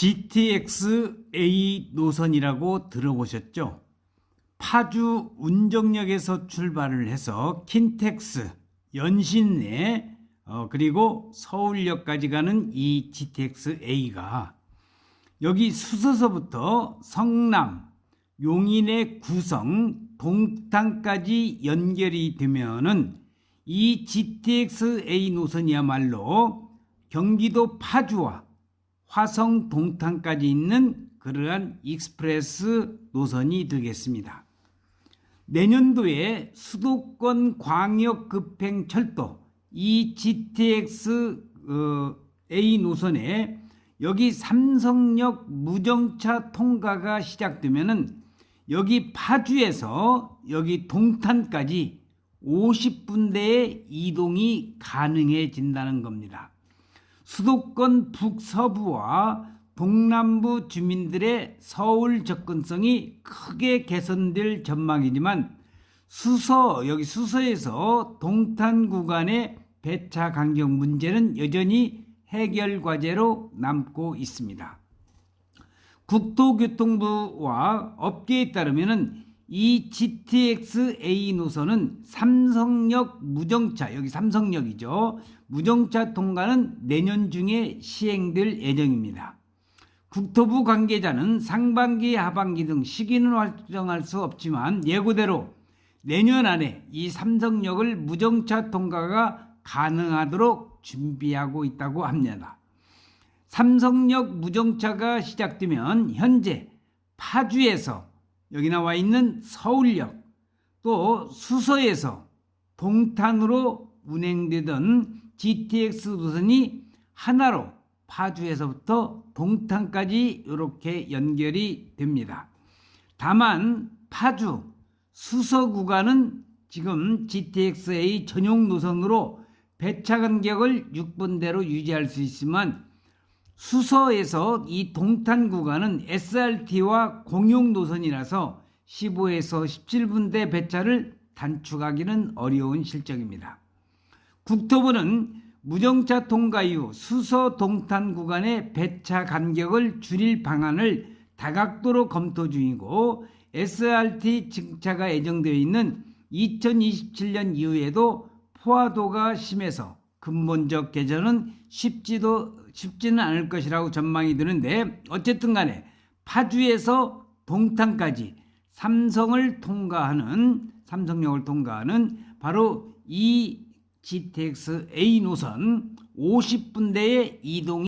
GTX A 노선이라고 들어보셨죠? 파주 운정역에서 출발을 해서 킨텍스, 연신내, 어, 그리고 서울역까지 가는 이 GTX A가 여기 수서서부터 성남, 용인의 구성, 동탄까지 연결이 되면은 이 GTX A 노선이야말로 경기도 파주와 화성 동탄까지 있는 그러한 익스프레스 노선이 되겠습니다. 내년도에 수도권 광역 급행 철도 이 GTX 어, A 노선에 여기 삼성역 무정차 통과가 시작되면은 여기 파주에서 여기 동탄까지 50분대의 이동이 가능해진다는 겁니다. 수도권 북서부와 동남부 주민들의 서울 접근성이 크게 개선될 전망이지만 수서 여기 수서에서 동탄 구간의 배차 간격 문제는 여전히 해결 과제로 남고 있습니다. 국토교통부와 업계에 따르면은 이 GTX A 노선은 삼성역 무정차 여기 삼성역이죠. 무정차 통과는 내년 중에 시행될 예정입니다. 국토부 관계자는 상반기, 하반기 등 시기는 확정할 수 없지만 예고대로 내년 안에 이 삼성역을 무정차 통과가 가능하도록 준비하고 있다고 합니다. 삼성역 무정차가 시작되면 현재 파주에서 여기 나와 있는 서울역 또 수서에서 동탄으로 운행되던 GTX 노선이 하나로 파주에서부터 동탄까지 이렇게 연결이 됩니다. 다만 파주 수서 구간은 지금 GTX-A 전용 노선으로 배차 간격을 6분대로 유지할 수 있지만 수서에서 이 동탄 구간은 SRT와 공용 노선이라서 15에서 17분대 배차를 단축하기는 어려운 실정입니다. 국토부는 무정차 통과 이후 수서 동탄 구간의 배차 간격을 줄일 방안을 다각도로 검토 중이고 SRT 증차가 예정되어 있는 2027년 이후에도 포화도가 심해서 근본적 개선은 쉽지도 쉽지는 않을 것이라고 전망이 드는데 어쨌든 간에 파주에서 동탄까지 삼성을 통과하는 삼성역을 통과하는 바로 이 GTX A 노선 50분대의 이동이